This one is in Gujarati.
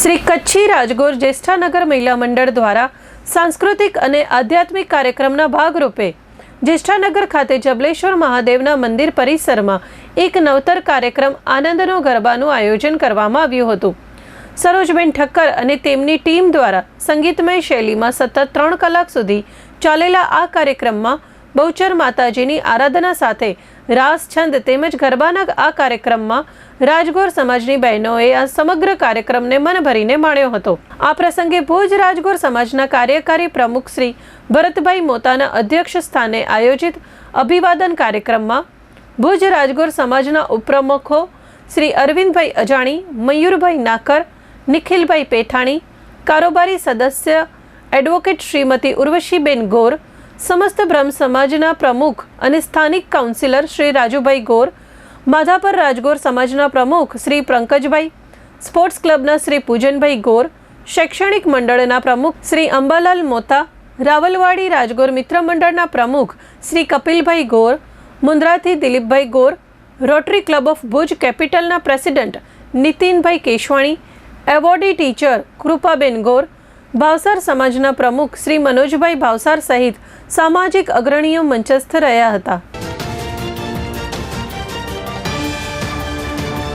શ્રી કચ્છી રાજગોર જ્યેષ્ઠાનગર મહિલા મંડળ દ્વારા સાંસ્કૃતિક અને આધ્યાત્મિક કાર્યક્રમના ભાગરૂપે જ્યેષ્ઠાનગર ખાતે જબલેશ્વર મહાદેવના મંદિર પરિસરમાં એક નવતર કાર્યક્રમ આનંદનો ગરબાનું આયોજન કરવામાં આવ્યું હતું. સરોજબેન ઠક્કર અને તેમની ટીમ દ્વારા સંગીતમય શૈલીમાં સતત ત્રણ કલાક સુધી ચાલેલા આ કાર્યક્રમમાં બહુચર માતાજીની આરાધના સાથે રાસ, છંદ તેમજ ગરબાના આ કાર્યક્રમમાં રાજગોર સમાજની બહેનોએ આ સમગ્ર કાર્યક્રમને મન ભરીને માણ્યો હતો. આ પ્રસંગે ભુજ રાજગોર સમાજના કાર્યકારી પ્રમુખ શ્રી ભરતભાઈ મોતાના અધ્યક્ષ સ્થાને આયોજિત અભિવાદન કાર્યક્રમમાં ભુજ રાજગોર સમાજના ઉપપ્રમુખો શ્રી અરવિંદભાઈ અજાણી, મયુરભાઈ નાકર, નિખિલભાઈ પેઠાણી, કારોબારી સદસ્ય એડવોકેટ શ્રીમતી ઉર્વશીબેન ગોર સમસ્ત બ્રહ્મ સમાજના પ્રમુખ અને સ્થાનિક કાઉન્સિલર શ્રી રાજુભાઈ ગોર, માધાપર રાજગોર સમાજના પ્રમુખ શ્રી પંકજભાઈ સ્પોર્ટ્સ ક્લબના શ્રી પૂજનભાઈ ગોર, શૈક્ષણિક મંડળના પ્રમુખ શ્રી અંબાલાલ મોતા, રાવલવાડી રાજગોર મિત્ર મંડળના પ્રમુખ Shri Kapilbhai Gor, મુન્દ્રાથી Dilipbhai Gor rotary club of Bhuj કેપિટલના president Nitinbhai Keshwani awardee teacher Krupaben Gor Bhavsar સમાજના પ્રમુખ શ્રી મનોજભાઈ ભાવસાર સહિત સામાજિક અગ્રણીઓ મંચસ્થ રહ્યા હતા.